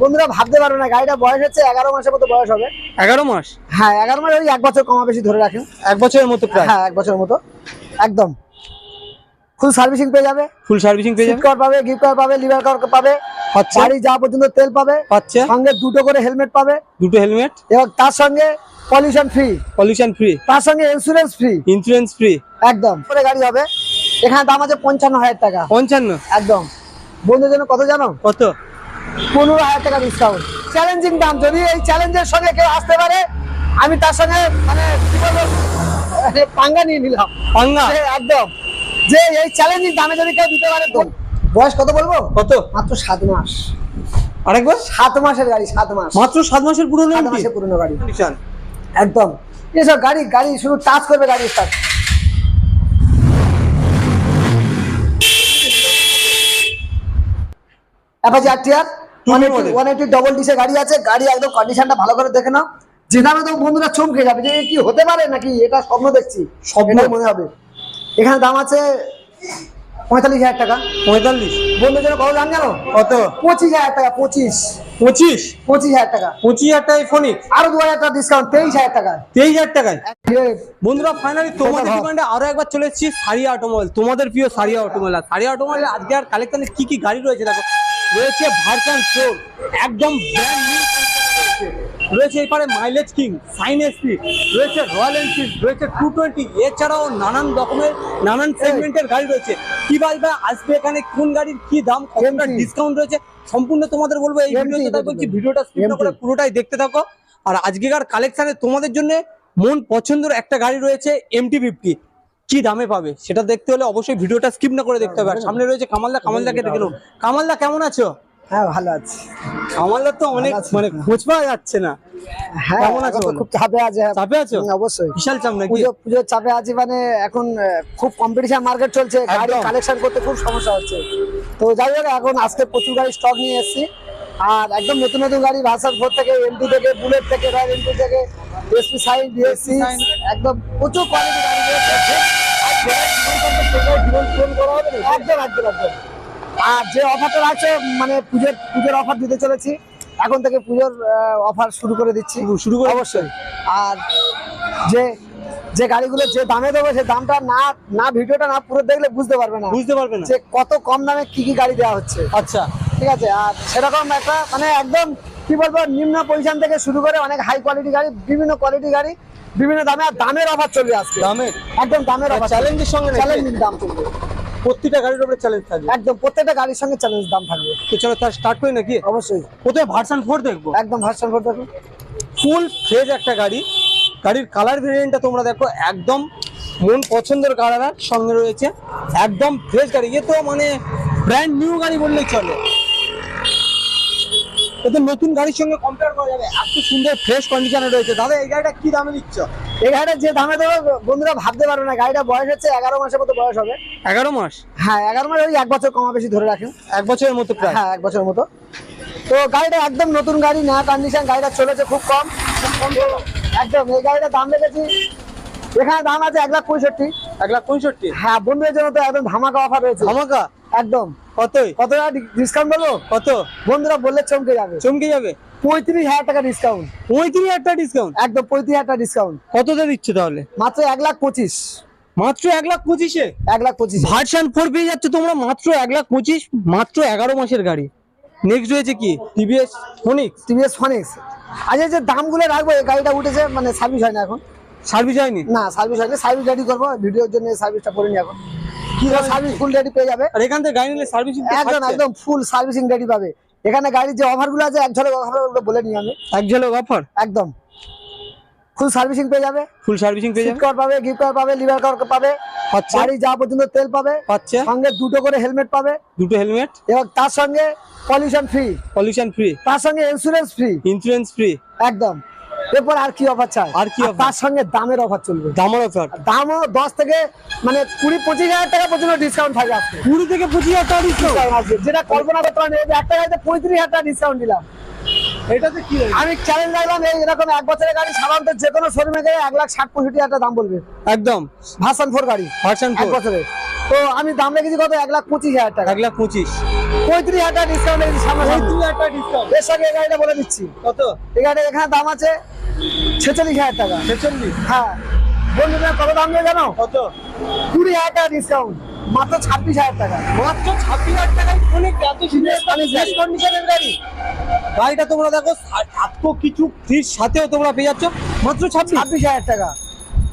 বন্ধুরা ভাবতে পারবে না গাড়িটা বয়স হচ্ছে এগারো মাসের মতো বয়স হবে। এগারো মাস? হ্যাঁ এগারো মাস ওই এক বছর কমা বেশি ধরে রাখেন। এক বছরের মতো প্রায়? হ্যাঁ এক বছরের মতো। একদম। ফুল সার্ভিসিং পেয়ে যাবে। ফুল সার্ভিসিং পেয়ে যাবে? কভার পাবে গিফট কভার পাবে লিভার কভার পাবে বাড়ি যাওয়া পর্যন্ত তেল পাবে পাচ্ছে সঙ্গে দুটো করে হেলমেট পাবে। দুটো হেলমেট এবং তার সঙ্গে পলিউশন ফ্রি পলিউশন ফ্রি তার সঙ্গে ইন্স্যুরেন্স ফ্রি ইন্স্যুরেন্স ফ্রি একদম। করে গাড়ি হবে। এখানে দাম আছে পঞ্চান্ন হাজার টাকা। পঞ্চান্ন? একদম। বন্ধুর জন্য কত জানো? কত? পনেরো হাজার টাকা ডিসকাউন্ট চ্যালেঞ্জিং দাম যদি এই চ্যালেঞ্জের সঙ্গে কেউ আসতে পারে আমি তার সঙ্গে মানে কি বলব পাঙ্গা নিয়ে নিলাম। পাঙ্গা? একদম। যে এই চ্যালেঞ্জিং দামে যদি কেউ দিতে পারে বয়স কত বলব? কত? মাত্র সাত মাস। আরেকবার সাত মাসের গাড়ি সাত মাস। মাত্র সাত মাসের পুরনো মাসের পুরনো গাড়ি। একদম। এসব গাড়ি গাড়ি শুধু টাচ করবে গাড়ি start Apache one eighty double disc গাড়ি আছে গাড়ি একদম কন্ডিশনটা ভালো করে দেখে নাও। যে দামে তো বন্ধুরা চমকে যাবে যে কি হতে পারে নাকি এটা স্বপ্ন দেখছি। স্বপ্ন? মনে হবে। এখানে দাম আছে পঁয়তাল্লিশ হাজার টাকা। পঁয়তাল্লিশ। বন্ধুর জন্য কত দাম জানো? কত? পঁচিশ হাজার টাকা পঁচিশ। পঁচিশ? পঁচিশ হাজার টাকা। পঁচিশ হাজার টাকায় ফোনিক আরও দু হাজার টাকা ডিসকাউন্ট তেইশ হাজার টাকা তেইশ হাজার টাকায়? বন্ধুরা ফাইনালি তোমাদের। আরও একবার চলে এসেছি সারিয়া অটোমোবাইল তোমাদের প্রিয় সারিয়া অটোমোবাইল আর সারিয়া অটোমোবাইল আজকে আর কালেকশনে কি কি গাড়ি রয়েছে দেখো। রয়েছে ভার্সন ফোর একদম ব্র্যান্ড নিউ রয়েছে এপারে মাইলেজ কিং সাইন এসপি রয়েছে রয়্যাল এনফিল্ড রয়েছে টু টোয়েন্টি এছাড়াও নানান রকমের নানান সেগমেন্টের গাড়ি রয়েছে। কি বলবে আসবে এখানে কোন গাড়ির কি দাম কতটা ডিসকাউন্ট রয়েছে সম্পূর্ণ তোমাদের বলব। এই ভিডিওতে বলছি ভিডিওটা স্কিপ না করে পুরোটাই দেখতে থাকো। আর আজকেকার কালেকশনে তোমাদের জন্য মন পছন্দের একটা গাড়ি রয়েছে এমটি ফিফটি কি দামে পাবে? সেটা দেখতে হলে অবশ্যই ভিডিওটা স্কিপ না করে দেখতে হবে। আর সামনে রয়েছে কামালদা। কামালদাকে দেখে নেব কামালদা কেমন আছো? হ্যাঁ ভালো আছে। কামালদা তো অনেক মানে খোঁজ পাওয়া যাচ্ছে না। হ্যাঁ কেমন আছো? এখন খুব চাপে আছে। চাপে আছো? অবশ্যই। বিশাল চাপ নাকি? পুজো পুজোর চাপে আছি মানে এখন খুব কম্পিটিশন মার্কেট চলছে। গাড়ি কালেকশন করতে খুব সমস্যা হচ্ছে। তো যাই হোক এখন আজকে প্রচুর গাড়ি স্টক নিয়ে এসেছি। আর একদম নতুন নতুন গাড়ি ভার্সান ফোর থেকে এমটি থেকে বুলেট থেকে রয়্যাল এনফিল্ড থেকে এসপি সাইন Sign। একদম প্রচুর কোয়ালিটি গাড়ি রয়েছে? একদম একদম একদম। আর যে অফারটা আছে মানে পুজোর পুজোর অফার দিতে চলেছি এখন থেকে পুজোর অফার শুরু করে দিচ্ছি। শুরু করে অবশ্যই। আর যে যে গাড়িগুলো যে দামে দেবো সে দামটা না না ভিডিওটা না পুরো দেখলে বুঝতে পারবে না। বুঝতে পারবে না। যে কত কম দামে কি কি গাড়ি দেওয়া হচ্ছে। আচ্ছা। ঠিক আছে? আর সেরকম একটা মানে একদম কি বলব নিম্ন পজিশন থেকে শুরু করে অনেক হাই কোয়ালিটি গাড়ি বিভিন্ন কোয়ালিটি গাড়ি বিভিন্ন দামে আর দামের অফার চলবে আজকে। দামে একদম দামের অফার চ্যালেঞ্জের সঙ্গে নাকি? চ্যালেঞ্জিং দাম চলবে। প্রত্যেকটা গাড়ির উপরে চ্যালেঞ্জ থাকবে? একদম প্রত্যেকটা গাড়ির সঙ্গে চ্যালেঞ্জ দাম থাকবে। তো চলো তার স্টার্ট করি নাকি? অবশ্যই। প্রথমে ভার্সন ফোর দেখব। একদম ভার্সন ফোর দেখুন ফুল ফ্রেজ একটা গাড়ি। গাড়ির কালার ভেরিয়েন্টটা তোমরা দেখো একদম মন পছন্দের কালার সঙ্গে রয়েছে। একদম ফ্রেশ গাড়ি। এ তো মানে ব্র্যান্ড নিউ গাড়ি বললেই চলে। এতে নতুন গাড়ির সঙ্গে কম্পেয়ার করা যাবে। এত সুন্দর ফ্রেশ কন্ডিশনে রয়েছে। দাদা এই গাড়িটা কি দামে দিচ্ছ এই গাড়িটা যে দামে দেবো বন্ধুরা ভাবতে পারবে না। গাড়িটা বয়স হচ্ছে এগারো মাসের মতো বয়স হবে। এগারো মাস? হ্যাঁ এগারো মাস ওই এক বছর কমা বেশি ধরে রাখেন। এক বছরের মতো প্রায়? হ্যাঁ এক বছরের মতো। তো গাড়িটা একদম নতুন গাড়ি না কন্ডিশন গাড়িটা চলেছে খুব কম। কম একদম এই গাড়িটার দাম রেখেছি এখানে দাম আছে এক লাখ পঁয়ষট্টি। এক লাখ পঁয়ষট্টি। হ্যাঁ বন্ধুদের জন্য তো একদম ধামাকা অফার রয়েছে। ধামাকা? একদম। কতই? কত টাকা ডিসকাউন্ট কত? বন্ধুরা বললে চমকে যাবে। চমকে যাবে? পঁয়ত্রিশ হাজার টাকা ডিসকাউন্ট পঁয়ত্রিশ একটা ডিসকাউন্ট একদম পঁয়ত্রিশ হাজার টাকা ডিসকাউন্ট দিচ্ছে তাহলে? মাত্র এক লাখ পঁচিশ। মাত্র এক লাখ পঁচিশে? এক লাখ পঁচিশ। ভার্সন ফোর পেয়ে যাচ্ছে তোমরা মাত্র এক লাখ পঁচিশ মাত্র এগারো মাসের গাড়ি। নেক্সট রয়েছে কি? টিভিএস ফোনিক্স টিভিএস ফনিক্স আচ্ছা যে দামগুলো রাখব এই গাড়িটা উঠেছে মানে সার্ভিস হয় না এখন। সার্ভিস হয়নি? না সার্ভিস হয়নি। সার্ভিস রেডি করব ভিডিওর জন্য সার্ভিসটা করে নি এখন কি সার্ভিস ফুল রেডি পেয়ে যাবে? আর এখান থেকে গাড়ি নিলে সার্ভিস একদম একদম ফুল সার্ভিসিং রেডি পাবে। এখানে গাড়ির যে আছে এক ঝলক অফার বলে নিই আমি। এক ঝলক অফার একদম। ফুল সার্ভিসিং পেয়ে যাবে। ফুল সার্ভিসিং পেয়ে যাবে? কভার পাবে গিফট কভার পাবে লিভার কভার পাবে পাচ্ছে বাড়ি যাওয়া পর্যন্ত তেল পাবে পাচ্ছে সঙ্গে দুটো করে হেলমেট পাবে। দুটো হেলমেট এবং তার সঙ্গে পলিউশন ফ্রি পলিউশন ফ্রি তার সঙ্গে ইন্স্যুরেন্স ফ্রি ইন্স্যুরেন্স ফ্রি একদম। এরপর আর কি অফার চাই? আর কি? তার সঙ্গে দামের অফার চলবে। দামের অফার দামও দশ থেকে মানে কুড়ি পঁচিশ হাজার টাকা পর্যন্ত ডিসকাউন্ট থাকবে আজকে। কুড়ি থেকে পঁচিশ হাজার টাকা ডিসকাউন্ট আছে। যেটা কল্পনা করতে পারেন একটা গাড়িতে পঁয়ত্রিশ হাজার টাকা ডিসকাউন্ট দিলাম। এটাতে কি আমি চ্যালেঞ্জ রাখলাম এই এরকম এক বছরের গাড়ি সাধারণত যে কোনো শোরুমে গেলে এক লাখ ষাট পঁয়ষট্টি হাজার টাকা দাম বলবে। একদম। ভার্সন ফোর গাড়ি। ভার্সন এক বছরে। তো আমি দাম রেখেছি কত? এক লাখ পঁচিশ হাজার টাকা। এক লাখ পঁচিশ। পঁয়ত্রিশ হাজার টাকা ডিসকাউন্ট রেখেছি সামনে পঁয়ত্রিশ হাজার টাকা ডিসকাউন্ট এর সঙ্গে এই গাড়িটা বলে দিচ্ছি। কত? এই এখানে দাম আছে ছেচল্লিশ হাজার টাকা। ছেচল্লিশ? হ্যাঁ। বন্ধুরা কত দাম নেবে জানো? কত? কুড়ি হাজার টাকা ডিসকাউন্ট মাত্র ছাব্বিশ হাজার টাকা। মাত্র ছাব্বিশ হাজার টাকায় অনেক এত সুন্দর কন্ডিশনের গাড়ি। গাড়িটা তোমরা দেখো এত কিছু ফ্রির সাথেও তোমরা পেয়ে যাচ্ছ। মাত্র ছাব্বিশ? ছাব্বিশ হাজার টাকা।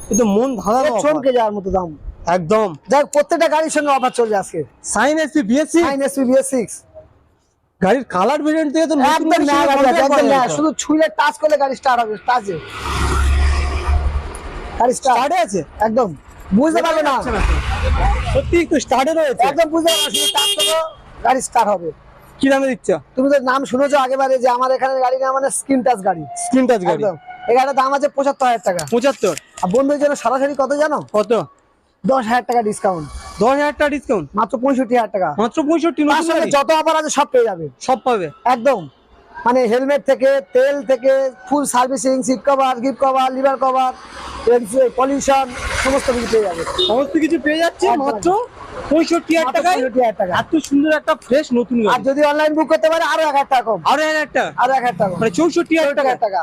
কিন্তু মন offer। চমকে যাওয়ার মতো দাম। একদম। হোক, প্রত্যেকটা গাড়ির সঙ্গে অফার চলছে আজকে। Shine SP BSC nine SP BS six গাড়ির কালার ভেরিয়েন্ট থেকে তো একদম না না শুধু ছুঁলে টাচ করলে গাড়ি স্টার্ট হবে টাচে গাড়ি স্টার্ট আছে? একদম। বুঝতে পারবে না। সত্যি একটু স্টার্টে রয়েছে। একদম বুঝতে পারবে টাচ করো গাড়ি স্টার্ট হবে। কি দামে দিচ্ছ? তুমি তো নাম শুনেছো আগেবারে যে আমার এখানে গাড়ি না মানে স্ক্রিন টাচ গাড়ি। স্ক্রিন টাচ গাড়ি। এই গাড়িটার দাম আছে পঁচাত্তর হাজার টাকা। পঁচাত্তর? আর বন্ধুদের জন্য সরাসরি কত জানো? কত? দশ হাজার টাকা ডিসকাউন্ট দশ হাজার টাকা ডিসকাউন্ট মাত্র পঁয়ষট্টি হাজার টাকা। মাত্র পঁয়ষট্টি যত অফার আছে সব পেয়ে যাবে। সব পাবে? একদম। মানে হেলমেট থেকে তেল থেকে full servicing seat cover gift cover lever cover pollution সমস্ত কিছু পেয়ে যাবে। সমস্ত কিছু পেয়ে যাচ্ছে মাত্র পঁয়ষট্টি হাজার মাত্র টাকায়। 65,000 টাকা। এত সুন্দর একটা ফ্রেশ নতুন আর যদি অনলাইন বুক করতে পারে আরও এক হাজার টাকা কম। আরও এক হাজার টাকা? আরও এক হাজার টাকা মানে চৌষট্টি হাজার টাকা হাজার টাকা।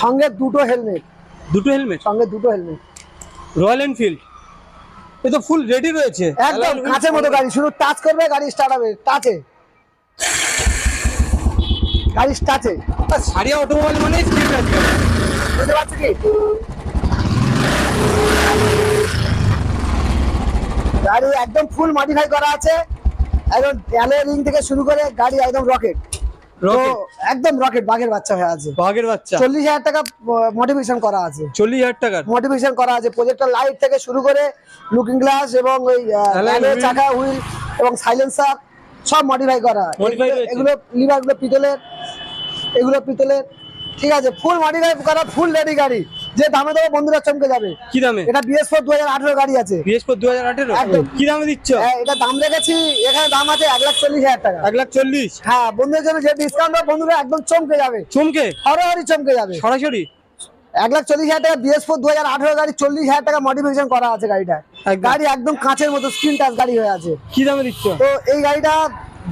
সঙ্গে দুটো হেলমেট। দুটো হেলমেট? সঙ্গে দুটো হেলমেট। Royal Enfield. এ তো ফুল রেডি রয়েছে। একদম কাঁচের মতো গাড়ি শুধু টাচ করবে গাড়ি স্টার্ট হবে টাচে গাড়ি টাচে সারিয়া অটোমোবাইল মানে স্পিড আছে। বুঝতে পারছ কি? গাড়ি একদম ফুল মডিফাই করা আছে। একদম রিং থেকে শুরু করে গাড়ি একদম রকেট একদম রকেট বাঘের বাচ্চা হয়ে আছে। বাঘের বাচ্চা? চল্লিশ হাজার টাকা মোটিভেশন করা আছে। চল্লিশ হাজার টাকা মোটিভেশন করা আছে। প্রজেক্টর লাইট থেকে শুরু করে লুকিং গ্লাস এবং ওই চাকা হুইল এবং সাইলেন্সার সব মডিফাই করা। এগুলো লিভারগুলো পিতলের এগুলো পিতলের। ঠিক আছে ফুল মডিফাই করা ফুল রেডি গাড়ি। যে দামে দেবো বন্ধুরা চমকে যাবে। কি দামে? এটা বিএস ফোর দু হাজার আঠেরো গাড়ি আছে। বিএস দু হাজার আঠেরো। কি দামে দিচ্ছ? হ্যাঁ, এটা দাম রেখেছি এখানে দাম আছে এক লাখ চল্লিশ হাজার টাকা। এক লাখ চল্লিশ? হ্যাঁ বন্ধুদের জন্য যে ডিসকাউন্ট বন্ধুরা একদম চমকে যাবে। চমকে? হরহরি চমকে যাবে। সরাসরি? এক লাখ চল্লিশ হাজার টাকা বিএস ফোর দু হাজার আঠেরো গাড়ি চল্লিশ হাজার টাকা মডিফিকেশন করা আছে গাড়িটা। গাড়ি একদম কাঁচের মতো স্ক্রিন টাচ গাড়ি হয়ে আছে। কি দামে দিচ্ছ? তো এই গাড়িটা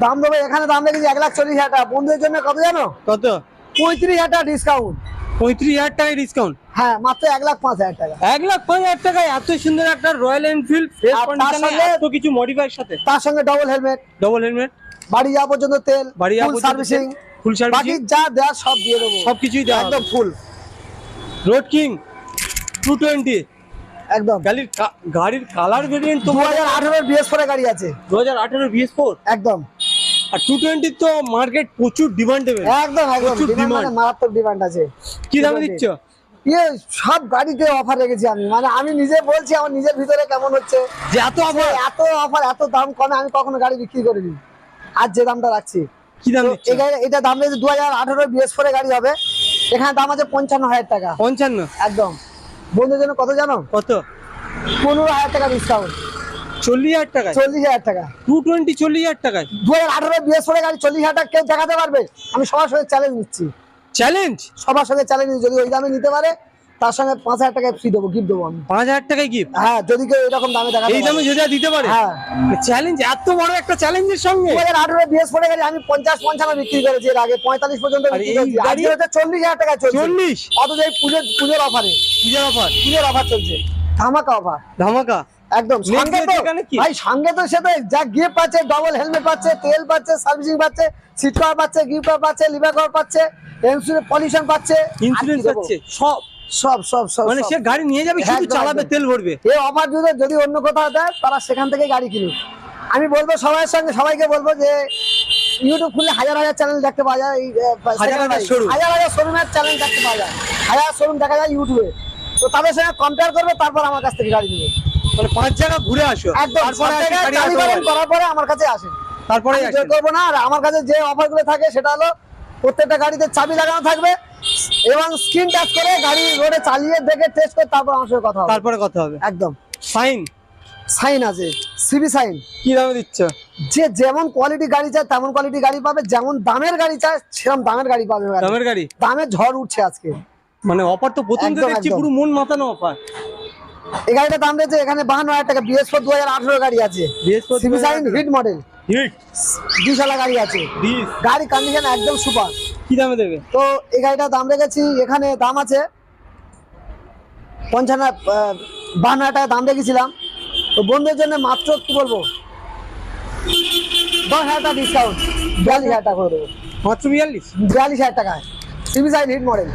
দাম দেবো এখানে দাম রেখেছি এক লাখ চল্লিশ হাজার টাকা। বন্ধুদের জন্য কত জানো? কত? পঁয়ত্রিশ হাজার টাকা ডিসকাউন্ট পঁয়ত্রিশ হাজার টাকায় ডিসকাউন্ট হ্যাঁ মাত্র এক লাখ পাঁচ হাজার টাকা। এক লাখ পাঁচ হাজার টাকায় এত সুন্দর একটা রয়্যাল এনফিল্ড কিছু মডিফাইয়ের সাথে? তার সঙ্গে ডবল হেলমেট ডবল হেলমেট বাড়ি যাওয়া পর্যন্ত তেল বাড়ি যাওয়া ফুল সার্ভিসিং ফুল বাকি যা সব দিয়ে দেবো। সবকিছুই দেওয়া একদম full road king two twenty একদম। গাড়ির গাড়ির কালার ভেরিয়েন্ট দু হাজার আঠেরোর বিএস ফোরে গাড়ি আছে। দু হাজার আঠেরো বিএস ফোর একদম। আর টু টোয়েন্টির তো মার্কেট প্রচুর ডিমান্ডেবল একদম একদম। প্রচুর ডিমান্ড মানে মারাত্মক ডিমান্ড আছে। কি দামে দিচ্ছ? ইয়ে সব গাড়িতে অফার রেখেছি আমি। মানে আমি নিজে বলছি আমার নিজের ভিতরে কেমন হচ্ছে। যে এত যে এত অফার এত দাম কমে আমি কখনো গাড়ি বিক্রি করিনি। আর যে দামটা রাখছি। কি দাম এটা দাম রয়েছে দু হাজার আঠারো বিএস ফোরে গাড়ি হবে। এখানে দাম আছে পঞ্চান্ন হাজার টাকা। পঞ্চান্ন? একদম। বন্ধুদের জন্য কত জানো? কত? পনেরো হাজার টাকা ডিসকাউন্ট চল্লিশ হাজার টাকায়? চল্লিশ হাজার টাকা। টু টোয়েন্টি চল্লিশ হাজার টাকায়? দু হাজার আঠারো বিএস ফোরে গাড়ি চল্লিশ হাজার টাকা কেউ দেখাতে পারবে? আমি সবার সঙ্গে চ্যালেঞ্জ নিচ্ছি। চ্যালেঞ্জ সবার সঙ্গে চ্যালেঞ্জ যদি ওই দামে নিতে পারে তার সঙ্গে পাঁচ হাজার টাকা ফ্রি দেবো গিফট দেবো আমি। পাঁচ হাজার টাকায় গিফট হ্যাঁ যদি কেউ এরকম দামে দেখাতে এই দামে যদি দিতে পারে? হ্যাঁ। চ্যালেঞ্জ এত বড় একটা চ্যালেঞ্জের সঙ্গে? দু হাজার আঠারো বিএস ফোরে গাড়ি আমি পঞ্চাশ পঞ্চান্ন বিক্রি করেছি এর আগে পঁয়তাল্লিশ পর্যন্ত বিক্রি করেছি। আজকে হচ্ছে চল্লিশ হাজার টাকা চলছে। চল্লিশ? অথচ এই পুজোর পুজোর অফারে পূজার অফার পুজোর অফার চলছে। ধামাকা অফার ধামাকা? একদম। সঙ্গে তো? ভাই সঙ্গে তো সে যা পাচ্ছে ডবল হেলমেট পাচ্ছে তেল পাচ্ছে সার্ভিসিং পাচ্ছে সিট কভার পাচ্ছে গিফট পাচ্ছে লিভার কভার পাচ্ছে ইন্স্যুরেন্স পলিউশন পাচ্ছে। ইন্স্যুরেন্স সব। সব সব সব মানে সে গাড়ি নিয়ে যাবে শুধু চালাবে তেল ভরবে। এই অফার যদি যদি অন্য কোথাও দেয় তারা সেখান থেকে গাড়ি কিনুক। আমি বলব সবার সঙ্গে সবাইকে বলব যে ইউটিউব খুললে হাজার হাজার চ্যানেল দেখতে পাওয়া যায়। হাজার হাজার শোরুমের চ্যানেল দেখতে পাওয়া যায়। হাজার শোরুম দেখা যায় ইউটিউবে তো তাদের সঙ্গে কম্পেয়ার করবে তারপর আমার কাছ থেকে গাড়ি নেবে। মানে পাঁচ জায়গা ঘুরে আসো। একদম করার পরে আমার কাছে আসেন। তারপরে করব না আর আমার কাছে যে থাকে সেটা হলো প্রত্যেকটা গাড়িতে চাবি লাগানো থাকবে এবং স্ক্রিন টাচ করে গাড়ি রোডে চালিয়ে দেখে টেস্ট করে তারপর আমার সঙ্গে কথা হবে। তারপরে কথা হবে। একদম। ফাইন সাইন আছে সিবি সাইন। কি দামে দিচ্ছ? যে যেমন কোয়ালিটি গাড়ি চায় তেমন কোয়ালিটি গাড়ি পাবে যেমন দামের গাড়ি চায় সেরকম দামের গাড়ি পাবে দামের গাড়ি? দামের ঝড় উঠছে আজকে। মানে অফার তো প্রথম দেখছি পুরো মন মাতানো অফার এই গাড়িটার দাম রয়েছে এখানে বাহান্ন হাজার টাকা বিএস ফোর দু হাজার আঠারো গাড়ি আছে। Hit model. হিট। দুশালা গাড়ি আছে। গাড়ি কন্ডিশন একদম সুপার কি দামে দেবে? তো এই দাম রেখেছি এখানে দাম আছে পঞ্চান্ন বাহান্ন হাজার টাকা দাম রেখেছিলাম। তো বন্ধুদের জন্য মাত্র কি বলব? দশ হাজার টাকা ডিসকাউন্ট বিয়াল্লিশ হাজার টাকা করে দেবো। মাত্র বিয়াল্লিশ? বিয়াল্লিশ হাজার টাকায়। CB Shine hit model.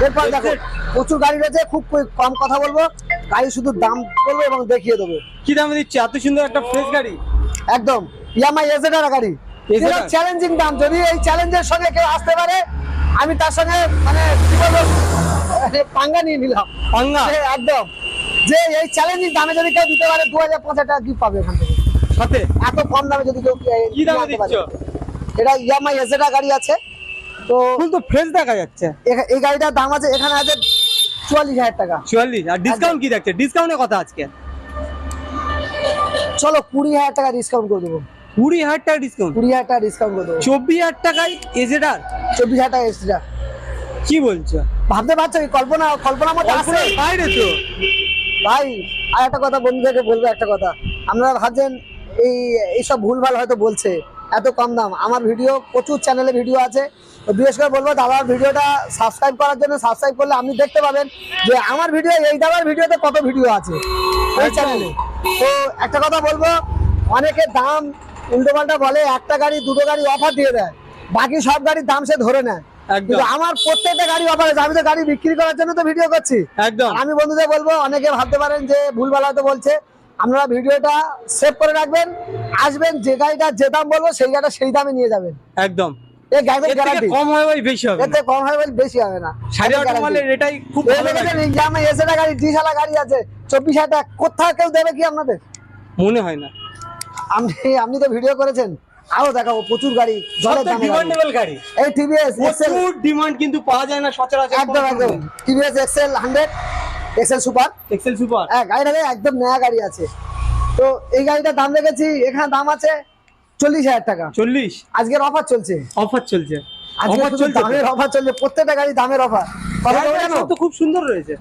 এরপর দেখো প্রচুর গাড়ি রয়েছে খুব কম কথা বলব। গাড়ি শুধু দাম বলব এবং দেখিয়ে দেবো। কি দামে দিচ্ছে? এত সুন্দর একটা ফ্রেশ গাড়ি। একদম ইয়ামাই এজেডার গাড়ি? চ্যালেঞ্জিং দাম। যদি এই চ্যালেঞ্জের সঙ্গে কেউ আসতে পারে আমি তার সঙ্গে মানে কি বলব পাঙ্গা নিয়ে নিলাম। পাঙ্গা? একদম। যে এই চ্যালেঞ্জিং দামে যদি কেউ দিতে পারে দু হাজার পাঁচ টাকা গিফট পাবে এখান থেকে। সাথে? এত কম দামে যদি কেউ কি- দামে দিচ্ছ? এটা ইয়ামাই এজেডার গাড়ি আছে। তো ফুল তো ফ্রেশ দেখা যাচ্ছে। এই গাড়িটার দাম আছে এখানে আছে চুয়াল্লিশ হাজার টাকা। চুয়াল্লিশ আর ডিসকাউন্ট কি দেখছে? ডিসকাউন্টের কথা আজকে। চলো কুড়ি হাজার টাকা ডিসকাউন্ট করে দেবো। কুড়ি হাজার টাকা ডিসকাউন্ট কুড়ি হাজার টাকা ডিসকাউন্ট করে দেবো। চব্বিশ হাজার টাকায় এজেডার চব্বিশ হাজার টাকা এক্সট্রা কি বলছো? ভাবতে পারছ কল্পনা কল্পনা মতো কল্পনার বাইরে তো। ভাই আর একটা কথা বন্ধুদেরকে বলব একটা কথা। আপনারা ভাবছেন এই এইসব ভুলভাল হয়তো বলছে এত কম দাম। আমার ভিডিও প্রচুর চ্যানেলে ভিডিও আছে। তো বিশেষ করে বলব দাদার ভিডিওটা সাবস্ক্রাইব করার জন্য সাবস্ক্রাইব করলে আপনি দেখতে পাবেন যে আমার ভিডিও এই দাদার ভিডিওতে কত ভিডিও আছে একদম। চ্যানেলে তো একটা কথা বলব অনেকে দাম উল্টোপাল্টা বলে একটা গাড়ি দুটো গাড়ি অফার দিয়ে দেয়। বাকি সব গাড়ির দাম সে ধরে নেয়। কিন্তু আমার প্রত্যেকটা গাড়ি অফার আছে। আমি তো গাড়ি বিক্রি করার জন্য তো ভিডিও করছি। একদম। আমি বন্ধুদের বলব অনেকে ভাবতে পারেন যে ভুলভাল হয়তো বলছে আপনারা ভিডিওটা সেভ করে রাখবেন আসবেন যে গাড়িটা যে দাম বলব সেই গাড়িটা সেই দামে নিয়ে যাবেন। একদম। এই গাড়িটার গ্যারান্টি কম হয় ওই বেশি হবে এতে কম হবে বলে বেশি হবে না। সাড়ে আট মালের এটাই খুব ভালো দেখেছেন, লাগে এই গ্রামে এসেটা গাড়ি ডিসালা গাড়ি আছে চব্বিশ হাজার কোথাও কেউ দেবে কি আপনাদের? মনে হয় না। আপনি আপনি তো ভিডিও করেছেন আরও দেখাবো প্রচুর গাড়ি জলের ডিমান্ডেবল গাড়ি। এই টিভিএস এক্সেল প্রচুর ডিমান্ড কিন্তু পাওয়া যায় না সচরাচর। একদম একদম। টিভিএস সুপার সুপার হ্যাঁ গাড়িটা একদম নয়া গাড়ি আছে। তো এই গাড়িটার দাম রেখেছি এখানে দাম আছে চল্লিশ হাজার টাকা। চল্লিশ? আজকের অফার চলছে। অফার চলছে। অফার চলছে দামের অফার চলছে প্রত্যেকটা গাড়ি দামের অফার তো খুব সুন্দর রয়েছে।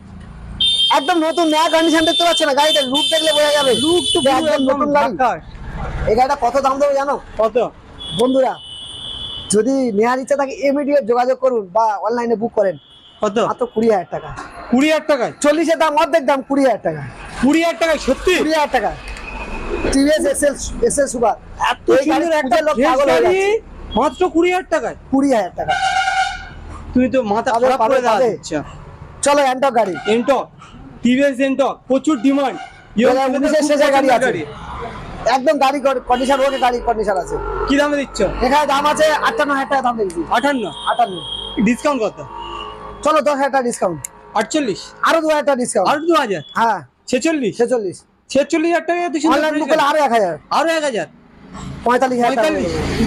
একদম নতুন নয়া কন্ডিশন দেখতে পাচ্ছ না? গাড়িটা লুক দেখলে বোঝা যাবে। লুক তো একদম নতুন গাড়ি। এই গাড়িটা কত দাম দেবো জানো? কত? বন্ধুরা যদি নেওয়ার ইচ্ছা থাকে ইমিডিয়েট যোগাযোগ করুন বা অনলাইনে বুক করেন। কত? মাত্র কুড়ি হাজার টাকা। কুড়ি হাজার টাকায়? চল্লিশের দাম অর্ধেক দাম কুড়ি হাজার টাকা। কুড়ি হাজার টাকা সত্যি? কুড়ি হাজার টাকা। TVS Excel Excel super. এত সুন্দর একটা ফ্রেশ গাড়ি মাত্র কুড়ি হাজার টাকায়? টাকা। তুমি তো মাথা খারাপ করে দেওয়া পাবে। চলো অ্যান্টক গাড়ি। এন্টক টিভিএস এন্টক প্রচুর ডিমান্ড গাড়ি আছে। একদম গাড়ি কন্ডিশন ওকে গাড়ি কন্ডিশন আছে। কি দামে দিচ্ছ? এখানে দাম আছে আটান্ন হাজার টাকা দাম আটান্ন? আটান্ন। ডিসকাউন্ট কত? চলো দশ হাজার টাকা ডিসকাউন্ট আটচল্লিশ? আরও দু হাজার টাকা ডিসকাউন্ট আর দু হাজার? হ্যাঁ। ছেচল্লিশ? ছেচল্লিশ। ছেচল্লিশ হাজার টাকা এত অনলাইন বুক করলে আরও এক হাজার। আরও এক হাজার। পঁয়তাল্লিশ হাজার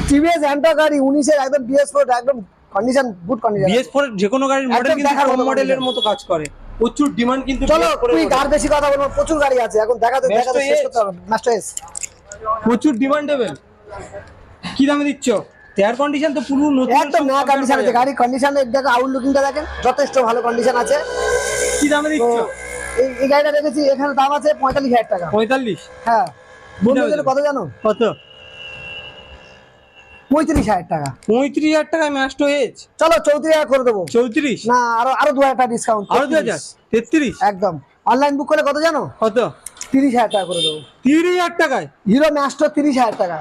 টিভিএস গাড়ি উনিশের একদম বিএস ফোর একদম condition good condition BS four যে কোনো গাড়ির মডেল কিন্তু মডেলের মতো কাজ করে। প্রচুর ডিমান্ড কিন্তু চলো BS তুই আর বেশি কথা বলব প্রচুর গাড়ি আছে। এখন দেখাতে Master দেখাতে শেষ S। করতে হবে। মাস্টার এস প্রচুর ডিমান্ডেবল কি দামে দিচ্ছ? এয়ার কন্ডিশন তো পুরো নতুন একদম নয়া কন্ডিশন আছে। গাড়ি কন্ডিশন দেখো আউট লুকিংটা দেখেন। যথেষ্ট ভালো কন্ডিশন আছে। কি দামে দিচ্ছ? এই গাড়িটা রেখেছি এখানে দাম আছে পঁয়তাল্লিশ হাজার টাকা। পঁয়তাল্লিশ? হ্যাঁ। বন্ধুদের কত জানো? কত? পঁয়ত্রিশ হাজার টাকা। পঁয়ত্রিশ হাজার টাকায় চলো চৌত্রিশ হাজার করে দেবো। চৌত্রিশ? না আরও আরও দু হাজার টাকা ডিসকাউন্ট আরও দু হাজার? তেত্রিশ? একদম। অনলাইন বুক করলে কত জানো? কত? তিরিশ হাজার টাকা করে দেবো। তিরিশ হাজার টাকায়? হিরো ম্যাস্টার তিরিশ হাজার টাকা।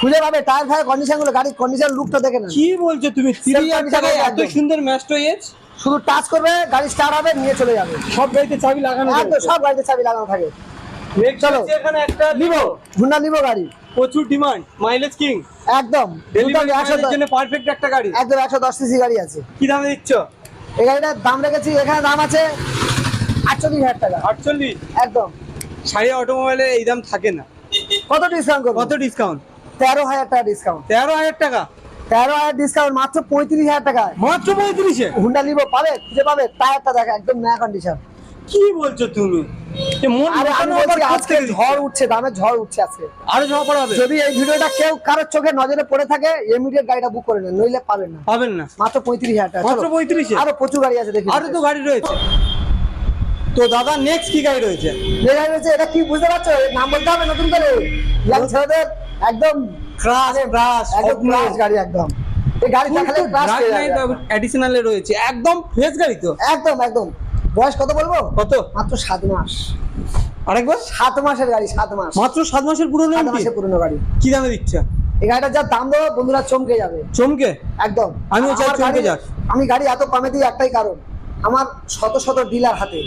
খুঁজে পাবে টায়ার ফায়ার কন্ডিশনগুলো গাড়ির কন্ডিশন লুকটা দেখে নেন কি বলছো তুমি? এত। সুন্দর ম্যাস্টো এজ শুধু টাচ করবে গাড়ি স্টার্ট হবে নিয়ে চলে যাবে। সব গাড়িতে চাবি লাগানো একদম সব গাড়িতে চাবি লাগানো থাকে। চলো। এখানে একটা নিবো। হুন্ডা নিবো গাড়ি। প্রচুর ডিমান্ড মাইলেজ কিং একদম। জন্য পারফেক্ট একটা গাড়ি। একদম সিসি গাড়ি আছে। কি দামে দিচ্ছ? এই গাড়িটার দাম রেখেছি এখানে দাম আছে আটচল্লিশ হাজার টাকা। আটচল্লিশ? একদম। সাড়ে অটোমোবাইলে এই দাম থাকে না। কত ডিসকাউন্ট করব? কত ডিসকাউন্ট তেরো হাজার টাকা ডিসকাউন্ট তেরো হাজার টাকা? তেরো হাজার ডিসকাউন্ট মাত্র পঁয়ত্রিশ হাজার টাকায় মাত্র পঁয়ত্রিশে? হুন্ডা নিবো পাবে? খুঁজে পাবে? টায়ারটা দেখা একদম নয়া কন্ডিশন কি বলছো তুমি? মন ঝড় উঠছে দামে ঝড় উঠছে আজকে। আরও ঝড় পড়াবে? যদি এই ভিডিওটা কেউ কারোর চোখে নজরে পড়ে থাকে ইমিডিয়েট গাড়িটা বুক করে নেন নইলে পাবেন না। পাবেন না। মাত্র পঁয়ত্রিশ হাজার টাকা মাত্র। পঁয়ত্রিশে? আরও প্রচুর গাড়ি আছে দেখি। আরও তো গাড়ি রয়েছে। তো দাদা নেক্সট কি গাড়ি রয়েছে? দেখা যাচ্ছে এটা কি বুঝতে পারছ? নাম বলতে হবে নতুন করে। ইয়াং ছেলেদের একদম ক্রাশ ক্রাশ একদম ক্লাস গাড়ি একদম। এই গাড়ি দেখালে অ্যাডিশনালে রয়েছে। একদম ফ্রেশ গাড়ি তো। একদম একদম। বয়স কত বলব? কত? মাত্র সাত মাস। আরেকবার? সাত মাসের গাড়ি সাত মাস। মাত্র সাত মাসের পুরনো সাত এমটি মাসের পুরনো গাড়ি। কি দামে দিচ্ছে? এই গাড়িটার যা দাম দেবো বন্ধুরা চমকে যাবে। চমকে? একদম। আমিও চাই চমকে যাক। আমি গাড়ি এত কমে দিই একটাই কারণ আমার শত শত ডিলার হাতে।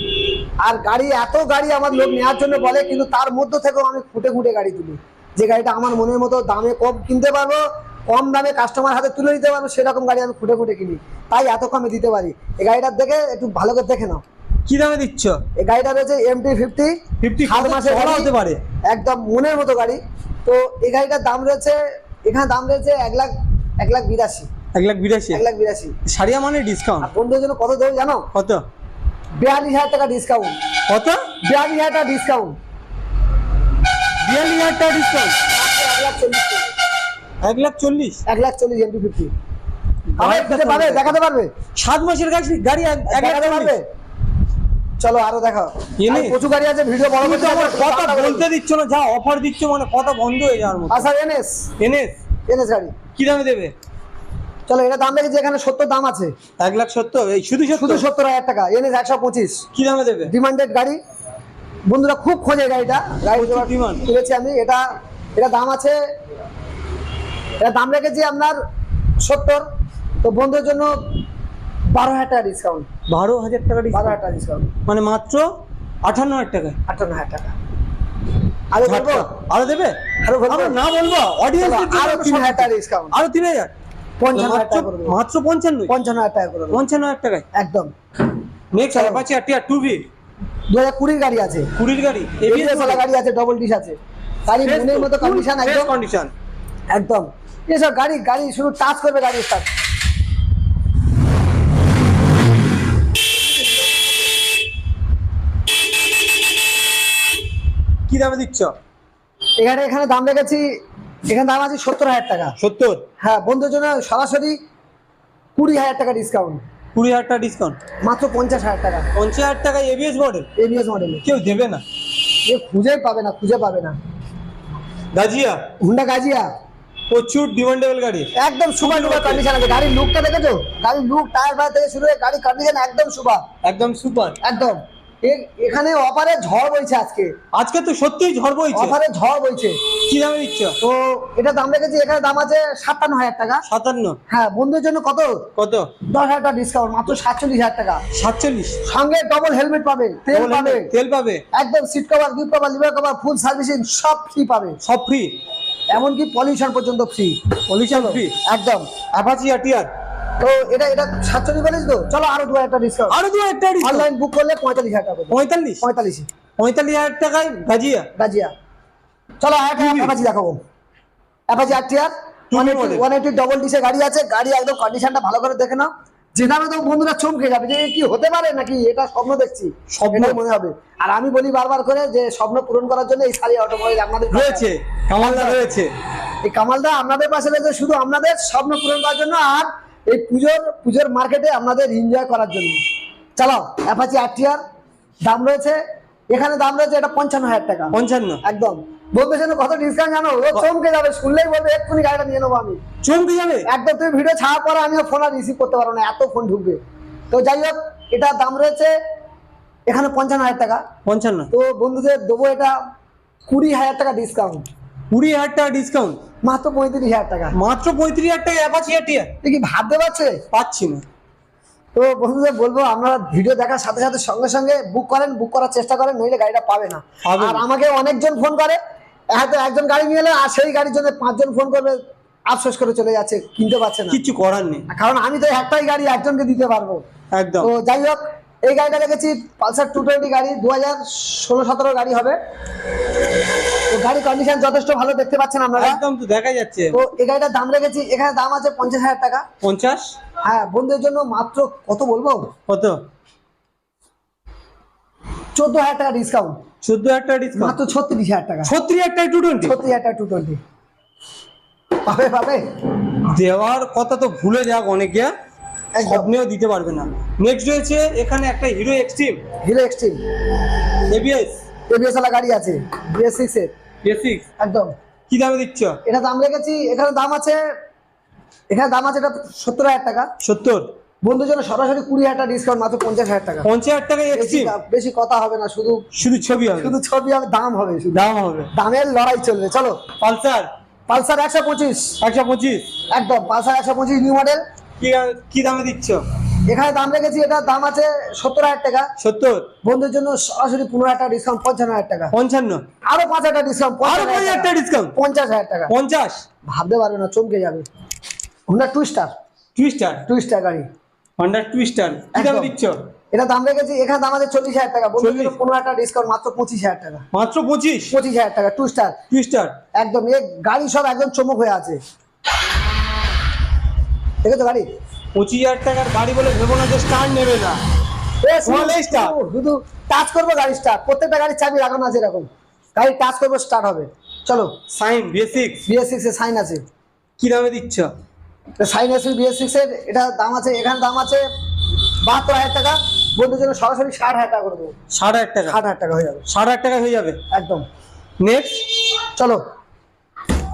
আর গাড়ি এত গাড়ি আমার লোক নেওয়ার জন্য বলে কিন্তু তার মধ্য থেকেও আমি ফুটে খুঁটে গাড়ি তুলি। যে গাড়িটা আমার মনের মতো দামে কম কিনতে পারব কম দামে কাস্টমার হাতে তুলে দিতে পারব সেরকম গাড়ি আমি খুঁটে খুঁটে কিনি। তাই এত কমে দিতে পারি। এই গাড়িটার দেখে একটু ভালো করে দেখে নাও। কি দামে দিচ্ছ? এই গাড়িটা রয়েছে এমটি ফিফটি 50 সাত মাসে হতে পারে? একদম মনের মতো গাড়ি। তো এই গাড়িটার দাম রয়েছে এখানে দাম রয়েছে এক লাখ এক লাখ বিরাশি। এক লাখ বিরাশি? এক লাখ বিরাশি। সারিয়া মানে ডিসকাউন্ট বন্ধুদের জন্য কত দেবো জানো? কত? বিয়াল্লিশ হাজার টাকা ডিসকাউন্ট কত? বিয়াল্লিশ হাজার টাকা ডিসকাউন্ট বিয়াল্লিশ হাজার টাকা ডিসকাউন্ট এক লাখ চল্লিশ। এক লাখ চল্লিশ এক লাখ চল্লিশ এমপি ফিফটি পারবে দেখাতে পারবে? সাত মাসের গাড়ি গাড়ি এক এক লাখ দেখাতে পারবে? চলো আরও দেখো এনে? প্রচুর গাড়ি আছে ভিডিও বড় আমার কথা বলতে দিচ্ছ না যা অফার দিচ্ছ মানে কথা বন্ধ হয়ে যাওয়ার মতো। আচ্ছা এনএস এনএস এনএস গাড়ি। কি দামে দেবে? চলো এটা দাম রেখেছি এখানে সত্তর দাম আছে। এক লাখ সত্তর? এই শুধু শুধু শুধু সত্তর হাজার টাকা এনএস একশো পঁচিশ। কি দামে দেবে? ডিমান্ডেড গাড়ি। বন্ধুরা খুব খোঁজে গাড়িটা। গাড়ি তুলেছি আমি। এটা এটা দাম আছে এটা দাম রেখেছি আপনার সত্তর। তো বন্ধুদের জন্য বারো হাজার টাকা ডিসকাউন্ট বারো হাজার টাকা বারো হাজার টাকা ডিসকাউন্ট মানে মাত্র আঠান্ন হাজার টাকা আটান্ন হাজার টাকা। আরও বলব আরও দেবে? আরও বলব? না বলব? অডিয়েন্স আরও তিন হাজার টাকা ডিসকাউন্ট আরও তিন হাজার? পঞ্চান্ন হাজার টাকা। মাত্র পঞ্চান্ন পঞ্চান্ন হাজার টাকা। পঞ্চান্ন হাজার টাকায়? একদম। Next. Apache R TR two V দু হাজার কুড়ির গাড়ি আছে। কুড়ির গাড়ি? এবিএস গাড়ি আছে ডবল ডিশ আছে। গাড়ি মনের মতো কন্ডিশন একদম। কন্ডিশন একদম। এসব গাড়ি গাড়ি শুধু টাচ করবে গাড়ি স্টার্ট কি দামে দিচ্ছ? এখানে এখানে দাম রেখেছি এখানে দাম আছে সত্তর হাজার টাকা। সত্তর? হ্যাঁ বন্ধুর জন্য সরাসরি কুড়ি হাজার টাকা ডিসকাউন্ট কুড়ি হাজার টাকা ডিসকাউন্ট মাত্র পঞ্চাশ হাজার টাকা। পঞ্চাশ হাজার টাকা এবিএস মডেল এবিএস মডেলে কেউ দেবে না। এ খুঁজে পাবে না খুঁজে পাবে না। গাজিয়া? হুন্ডা গাজিয়া। প্রচুর ডিমান্ডেবল গাড়ি। একদম সুপার ডুপার কন্ডিশন আছে। গাড়ির লুকটা দেখেছ? গাড়ির লুক টায়ার ফায়ার থেকে শুরু হয়ে গাড়ির কন্ডিশন একদম সুপার। একদম সুপার। একদম। এখানে অফারে ঝড় বইছে আজকে। আজকে তো সত্যিই ঝড় বইছে। অফারে ঝড় বইছে। কি দামে দিচ্ছ? তো এটা দাম রেখেছি এখানে দাম আছে সাতান্ন হাজার টাকা। সাতান্ন? হ্যাঁ বন্ধুদের জন্য কত? কত? দশ হাজার টাকা ডিসকাউন্ট মাত্র সাতচল্লিশ হাজার টাকা। সাতচল্লিশ? সঙ্গে ডবল হেলমেট পাবে তেল পাবে। তেল পাবে? একদম seat cover gift cover lever cover full servicing সব ফ্রি পাবে। সব ফ্রি এমনকি পলিউশন পর্যন্ত ফ্রি পলিউশন ফ্রি একদম। অ্যাপাচি আর টিয়ার তো এটা এটা সাতচল্লিশ বলিস তো? চলো আরও দু টাকা ডিসকাউন্ট আরও দু একটা অনলাইন বুক করলে পঁয়তাল্লিশ হাজার টাকা পঁয়তাল্লিশ? পঁয়তাল্লিশ। পঁয়তাল্লিশ হাজার টাকায় গাজিয়া? গাজিয়া। চলো একটা অ্যাপাচি দেখাবো। Apache R TR Two B one eighty double disc গাড়ি আছে। গাড়ি একদম কন্ডিশনটা ভালো করে দেখে নাও। যেখানে তো বন্ধুরা চমকে যাবে যে কি হতে পারে নাকি? এটা স্বপ্ন দেখছি। স্বপ্ন। মনে হবে। আর আমি বলি বারবার করে যে স্বপ্ন পূরণ করার জন্য এই সারি অটোমোবাইল আপনাদের রয়েছে। কামালদা রয়েছে। এই কামালদা আপনাদের পাশে রয়েছে শুধু আপনাদের স্বপ্ন পূরণ করার জন্য। আর এই পুজোর পুজোর মার্কেটে আপনাদের এনজয় করার জন্য। চালাও অ্যাপাচি আরটিআর দাম রয়েছে এখানে দাম রয়েছে এটা পঞ্চান্ন হাজার টাকা। পঞ্চান্ন। একদম। জন্য কত ডিসকাউন্ট জানো? ও চমকে যাবে শুনলেই বলবে এক্ষুনি গাড়িটা নিয়ে নেব আমি। চমকে যাবে? একদম তুমি ভিডিও পরে আমিও ফোন আর রিসিভ করতে পারব না এত ফোন ঢুকবে। তো যাই হোক এটার দাম রয়েছে এখানে পঞ্চান্ন হাজার টাকা। পঞ্চান্ন। তো বন্ধুদের দেবো এটা কুড়ি হাজার টাকা ডিসকাউন্ট কুড়ি হাজার টাকা ডিসকাউন্ট মাত্র পঁয়ত্রিশ হাজার টাকা। মাত্র পঁয়ত্রিশ হাজার টাকা অ্যাপাচি কি ভাবতে পারছে পাচ্ছি না। তো বন্ধুদের বলব আপনারা ভিডিও দেখার সাথে সাথে সঙ্গে সঙ্গে বুক করেন বুক করার চেষ্টা করেন নইলে গাড়িটা পাবে না। আর। আমাকে অনেকজন ফোন করে হয়তো একজন গাড়ি নিয়ে এলে আর সেই গাড়ির জন্য পাঁচজন ফোন করবে আফসোস করে চলে যাচ্ছে কিনতে পারছে না। কিচ্ছু করার নেই। কারণ আমি তো একটাই গাড়ি একজনকে দিতে পারব। একদম। তো যাই হোক এই গাড়িটা দেখেছি পালসার টু টোয়েন্টি গাড়ি দু হাজার ষোলো সতেরো গাড়ি হবে। গাড়ি কন্ডিশন যথেষ্ট ভালো দেখতে পাচ্ছেন আপনারা। একদম তো দেখা যাচ্ছে। তো এই গাড়িটার দাম রেখেছি এখানে দাম আছে পঞ্চাশ হাজার টাকা। পঞ্চাশ? হ্যাঁ বন্ধুদের জন্য মাত্র কত বলব? কত? চোদ্দ হাজার টাকা ডিসকাউন্ট চোদ্দ হাজার টাকা ডিসকাউন্ট মাত্র ছত্রিশ হাজার টাকা। ছত্রিশ হাজার টাকা টু টোয়েন্টি ছত্রিশ হাজার টাকা টু টোয়েন্টি পাবে পাবে। দেওয়ার কথা তো ভুলে যাক অনেকে। স্বপ্নেও দিতে পারবে না। নেক্সট রয়েছে এখানে একটা Hero Xtreme. Hero Xtreme. ABS. ABS ওয়ালা গাড়ি আছে বিএস সিক্স এর। বেসিক একদম। কি দামে দিচ্ছ? এটা দাম রেখেছি এখানে দাম আছে এখানে দাম আছে এটা সত্তর হাজার টাকা। সত্তর? বন্ধুর জন্য সরাসরি কুড়ি হাজার ডিসকাউন্ট মাত্র পঞ্চাশ হাজার টাকা। পঞ্চাশ হাজার টাকা বেশি কথা হবে না শুধু শুধু ছবি হবে। শুধু ছবি হবে দাম হবে শুধু। দাম হবে। দামের লড়াই চলবে চলো। পালসার? পালসার একশো পঁচিশ। একশো পঁচিশ? একদম পালসার একশো পঁচিশ নিউ মডেল। কি কি দামে দিচ্ছ? এখানে দাম রেখেছি এটার দাম আছে সত্তর হাজার টাকা। সত্তর? বন্ধুর জন্য সরাসরি পনেরো হাজার টাকা ডিসকাউন্ট পঞ্চান্ন হাজার টাকা। পঞ্চান্ন? আরও পাঁচ হাজার ডিসকাউন্ট আরও পাঁচ হাজার টাকা ডিসকাউন্ট পঞ্চাশ হাজার টাকা। পঞ্চাশ? ভাবতে পারবে না চমকে যাবে। হোন্ডা টুইস্টার টুইস্টার টুইস্টার গাড়ি। হন্ডা টুইস্টার কি দামে একদম। দিচ্ছ? এটা দাম রেখেছি এখানে দাম আছে চল্লিশ হাজার টাকা। বন্ধুর জন্য পনেরো হাজার ডিসকাউন্ট মাত্র পঁচিশ হাজার টাকা। মাত্র পঁচিশ? পঁচিশ হাজার টাকা টুইস্টার টুইস্টার একদম এ গাড়ি সব একদম চমক হয়ে আছে। দেখেছ গাড়ি? পঁচিশ হাজার টাকার গাড়ি বলে ভেবো না যে স্টার নেবে না। শুধু- টাচ করব গাড়ি স্টার্ট প্রত্যেকটা গাড়ির চাবি লাগানো আছে এরকম। গাড়ি টাচ করব স্টার্ট হবে। চলো। সাইন এর সাইন আছে। কি দামে দিচ্ছ? সাইন এর। এটা দাম আছে এখানে দাম আছে বাহাত্তর হাজার টাকা। বন্ধুর জন্য সরাসরি ষাট হাজার টাকা করে দেবো। ষাট হাজার টাকা? ষাট হাজার টাকা হয়ে যাবে। ষাট হাজার টাকা হয়ে যাবে? একদম। নেক্সট চলো।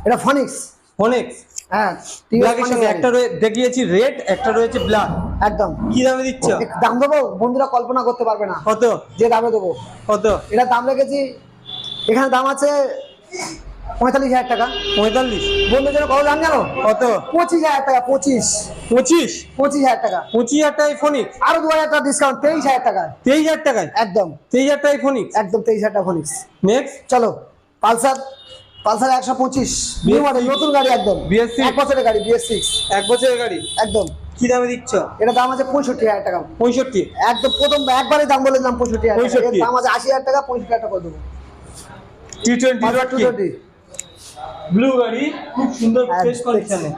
এটা ফনিক্স অনেক্স হ্যাঁ ব্ল্যাকের একটা রয়ে- দেখিয়েছি রেড একটা রয়েছে ব্ল্যাক একদম। কি দামে দিচ্ছ? দাম দেবো? বন্ধুরা কল্পনা করতে পারবে না। কত? যে দামে দেবো। কত? এটা দাম রেখেছি এখানে দাম আছে পঁয়তাল্লিশ হাজার টাকা। পঁয়তাল্লিশ? বন্ধুর জন্য কত দাম জানো? কত? পঁচিশ হাজার টাকা পঁচিশ। পঁচিশ? পঁচিশ হাজার টাকা। পঁচিশ হাজার টাকায় ফোনিক্স আরও দু হাজার টাকা ডিসকাউন্ট তেইশ হাজার টাকা। তেইশ হাজার টাকায়? একদম। তেইশ হাজার টাকায় ফোনিক্স একদম তেইশ হাজার টাকা ফোনিক্স নেক্সট চলো পালসার। পালসার একশো পঁচিশ। নিউ মডেল নতুন গাড়ি একদম। BS6 এক বছরের গাড়ি বিএস সিক্স এক বছরের গাড়ি? একদম। কি দামে দিচ্ছ? এটা দাম আছে পঁয়ষট্টি হাজার টাকা। পঁয়ষট্টি? একদম প্রথম একবারে দাম বলে দাম পঁয়ষট্টি হাজার টাকা। 65 এর দাম আছে আশি হাজার টাকা পঁয়ষট্টি হাজার টাকা করে দেবো। টি টোয়েন্টি ব্লু গাড়ি খুব সুন্দর হ্যাঁ, ফ্রেশ দেখছি। কন্ডিশনে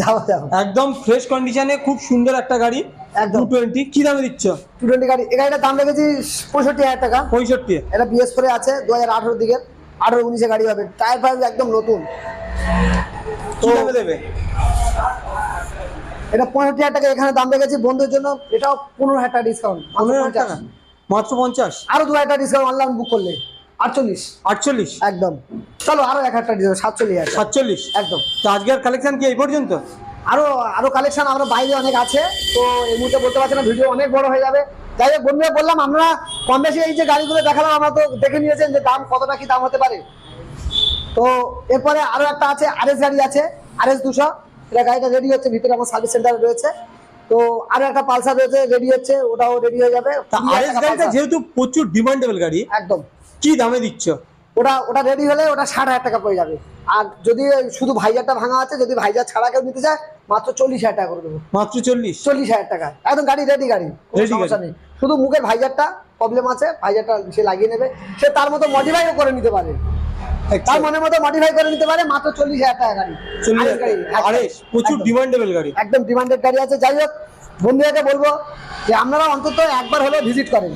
যাও যাও। একদম ফ্রেশ কন্ডিশনে খুব সুন্দর একটা গাড়ি। একদম। টু টোয়েন্টি কি দামে দিচ্ছ? টু টোয়েন্টি গাড়ি এই গাড়িটার দাম রেখেছি পঁয়ষট্টি হাজার টাকা। পঁয়ষট্টি। এটা বিএস ফোরে আছে দু হাজার আঠেরো দিকের। আঠেরো উনিশে গাড়ি হবে টায়ার ফায়ার একদম নতুন। দেবে? এটা পঁয়ষট্টি হাজার টাকা এখানে দাম রেখেছি বন্ধুর জন্য। এটাও পনেরো হাজার টাকা ডিসকাউন্ট পনেরো হাজার টাকা? মাত্র পঞ্চাশ? আরও দু হাজার টাকা ডিসকাউন্ট অনলাইন বুক করলে। আটচল্লিশ। আটচল্লিশ? একদম। চলো আরও এক হাজার টাকা ডিসকাউন্ট সাতচল্লিশ সাতচল্লিশ? একদম। তো আজকের কালেকশন কি এই পর্যন্ত? আরও আরও কালেকশন আমরা বাইরে অনেক আছে। তো এই মুহূর্তে বলতে পারছি না ভিডিও অনেক বড় হয়ে যাবে। যাই হোক বন্ধুরা বললাম আমরা কম বেশি এই যে গাড়িগুলো দেখালাম আমরা তো দেখে নিয়েছেন যে দাম কতটা কি দাম হতে পারে। তো এরপরে আরও একটা আছে আরএস গাড়ি আছে আর এস দুশো। এটা গাড়িটা রেডি হচ্ছে ভিতরে আমার সার্ভিস সেন্টার রয়েছে। তো আরও একটা পালসার রয়েছে রেডি হচ্ছে ওটাও রেডি হয়ে যাবে। যেহেতু প্রচুর ডিমান্ডেবল গাড়ি একদম। কি দামে দিচ্ছ? ওটা ওটা রেডি হলে ওটা ষাট হাজার টাকা পড়ে যাবে। আর যদি শুধু ভাইজারটা ভাঙা আছে যদি ভাইজার ছাড়া কেউ নিতে চায় মাত্র চল্লিশ হাজার টাকা করে দেবো। মাত্র চল্লিশ? চল্লিশ হাজার টাকা। একদম গাড়ি রেডি গাড়ি কোনো সমস্যা নেই। শুধু মুখের ভাইজারটা প্রবলেম আছে ভাইজারটা সে লাগিয়ে নেবে। সে তার মতো মডিফাইও করে নিতে পারে। তার মনের মতো মডিফাই করে নিতে পারে মাত্র চল্লিশ হাজার টাকা গাড়ি। চল্লিশ গাড়ি, আরেস প্রচুর। ডিমান্ডেবল গাড়ি। একদম ডিমান্ডেড গাড়ি আছে। যাই হোক বন্ধুদেরকে বলব যে আপনারা অন্তত একবার হলেও ভিজিট করেন।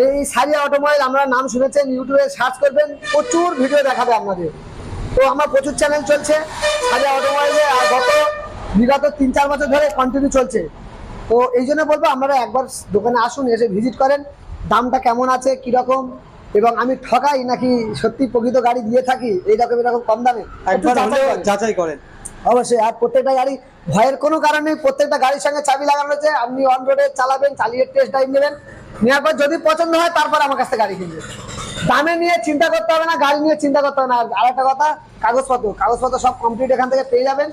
এই সারিয়া অটোমোবাইল আপনারা নাম শুনেছেন ইউটিউবে সার্চ করবেন প্রচুর ভিডিও দেখাবে আপনাদের। তো আমার প্রচুর চ্যানেল চলছে সারিয়া অটোমোবাইলে আর গত বিগত তিন চার বছর ধরে কন্টিনিউ চলছে। তো এই জন্য বলব আপনারা একবার দোকানে আসুন এসে ভিজিট করেন দামটা কেমন আছে কীরকম এবং আমি ঠকাই নাকি সত্যি প্রকৃত গাড়ি দিয়ে থাকি এইরকম এরকম কম দামে। যাচাই করেন। অবশ্যই আর প্রত্যেকটা গাড়ি ভয়ের কোনো কারণ প্রত্যেকটা গাড়ির সঙ্গে চাবি লাগানো রয়েছে আপনি অন রোডে চালাবেন, চালিয়ে টেস্ট ড্রাইভ নেবেন, নেওয়ার পর যদি পছন্দ হয় তারপর আমার কাছ থেকে গাড়ি কিনবেন। দামে নিয়ে চিন্তা করতে হবে না, গাড়ি নিয়ে চিন্তা করতে হবে না। আর একটা কথা, কাগজপত্র কাগজপত্র সব কমপ্লিট এখান থেকে পেয়ে যাবেন।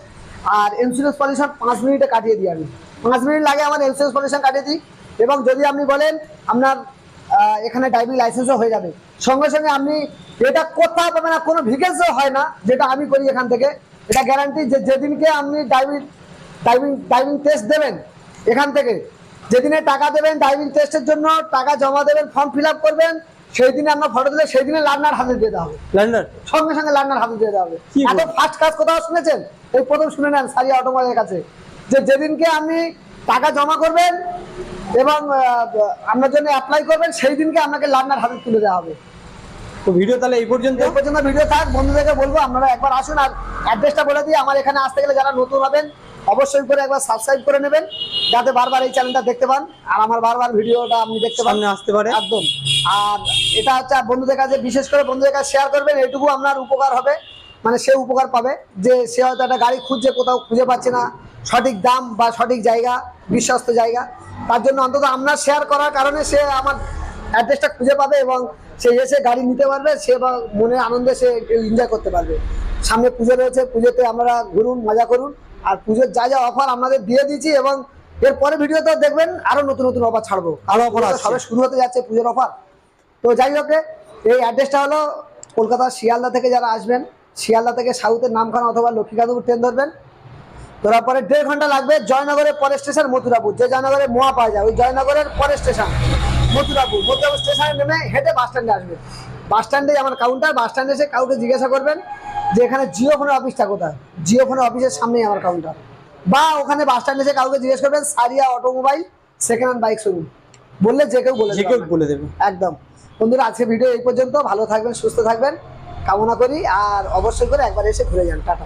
আর ইন্স্যুরেন্স পলিউশন পাঁচ মিনিটে কাটিয়ে দিই আমি পাঁচ মিনিট লাগে আমার ইন্স্যুরেন্স পলিউশন কাটিয়ে দিই। এবং যদি আপনি বলেন, আপনার এখানে ড্রাইভিং লাইসেন্সও হয়ে যাবে। সঙ্গে সঙ্গে আপনি এটা কোথাও পাবে না, কোনো ভিকেন্সও হয় না, যেটা আমি করি এখান থেকে। এটা গ্যারান্টি যে যেদিনকে আপনি ড্রাইভিং ড্রাইভিং ড্রাইভিং টেস্ট দেবেন এখান থেকে। যেদিনে টাকা দেবেন ড্রাইভিং টেস্টের জন্য টাকা জমা দেবেন ফর্ম ফিল করবেন সেই দিনে আপনার ফটো দিলে সেই দিনে লার্নার হাতে দিয়ে দেওয়া হবে। লার্নার সঙ্গে সঙ্গে লার্নার হাতে দিয়ে দেওয়া হবে। এত ফার্স্ট কাজ কোথাও শুনেছেন? এই প্রথম শুনে নেন সারিয়া অটোমোবাইলের কাছে। যে যেদিনকে আপনি টাকা জমা করবেন এবং আপনার জন্য অ্যাপ্লাই করবেন সেই দিনকে আপনাকে লার্নার হাতে তুলে দেওয়া হবে। তো ভিডিও তাহলে এই পর্যন্ত? এই পর্যন্ত ভিডিও থাক বন্ধুদেরকে বলব আপনারা একবার আসুন আর অ্যাড্রেসটা বলে দিই। আমার এখানে আসতে গেলে যারা নতুন হবেন অবশ্যই করে একবার সাবস্ক্রাইব করে নেবেন যাতে বারবার এই চ্যানেলটা দেখতে পান। আর আমার বারবার ভিডিওটা আপনি দেখতে পান। আসতে পারে। একদম। আর এটা হচ্ছে বন্ধুদের কাছে বিশেষ করে বন্ধুদের কাছে শেয়ার করবেন এটুকু আপনার উপকার হবে। মানে সে উপকার পাবে যে সে হয়তো একটা গাড়ি খুঁজছে কোথাও খুঁজে পাচ্ছে না। সঠিক দাম বা সঠিক জায়গা বিশ্বস্ত জায়গা। তার জন্য অন্তত আপনার শেয়ার করার কারণে সে আমার অ্যাড্রেসটা খুঁজে পাবে এবং সে এসে গাড়ি নিতে পারবে সে বা মনে আনন্দে সে এনজয় করতে পারবে। সামনে পুজো রয়েছে পুজোতে আমরা ঘুরুন মজা করুন। আর পুজোর যা যা অফার আপনাদের দিয়ে দিয়েছি এবং এর পরে ভিডিওতেও দেখবেন আরও নতুন নতুন অফার ছাড়বো। আরও পুজো সবে শুরু হতে যাচ্ছে পুজোর অফার তো যাই হোক এই অ্যাড্রেসটা হলো কলকাতার শিয়ালদা থেকে যারা আসবেন শিয়ালদা থেকে সাউথের নামখানা অথবা লক্ষ্মীকান্তপুর ট্রেন ধরবেন। ধরার পরে দেড় ঘণ্টা লাগবে জয়নগরের পরের স্টেশন মথুরাপুর। যে জয়নগরে মোয়া পাওয়া যায় ওই জয়নগরের পরের স্টেশন মথুরাপুর। মথুরাপুর স্টেশনে নেমে হেঁটে বাস স্ট্যান্ডে আসবে। বাস স্ট্যান্ডে আমার কাউন্টার বাস স্ট্যান্ডে এসে কাউকে জিজ্ঞাসা করবেন যে এখানে জিও ফোনের অফিসটা কোথায়? জিও ফোনের অফিসের সামনেই আমার কাউন্টার বা ওখানে বাস স্ট্যান্ডে এসে কাউকে জিজ্ঞেস করবেন Saria automobile second hand bike showroom বললে যে কেউ বলে যে কেউ বলে দেবে। একদম। বন্ধুরা আজকে ভিডিও এই পর্যন্ত। ভালো থাকবেন সুস্থ থাকবেন। কামনা করি। আর অবশ্যই করে একবার এসে ঘুরে যান। টাটা।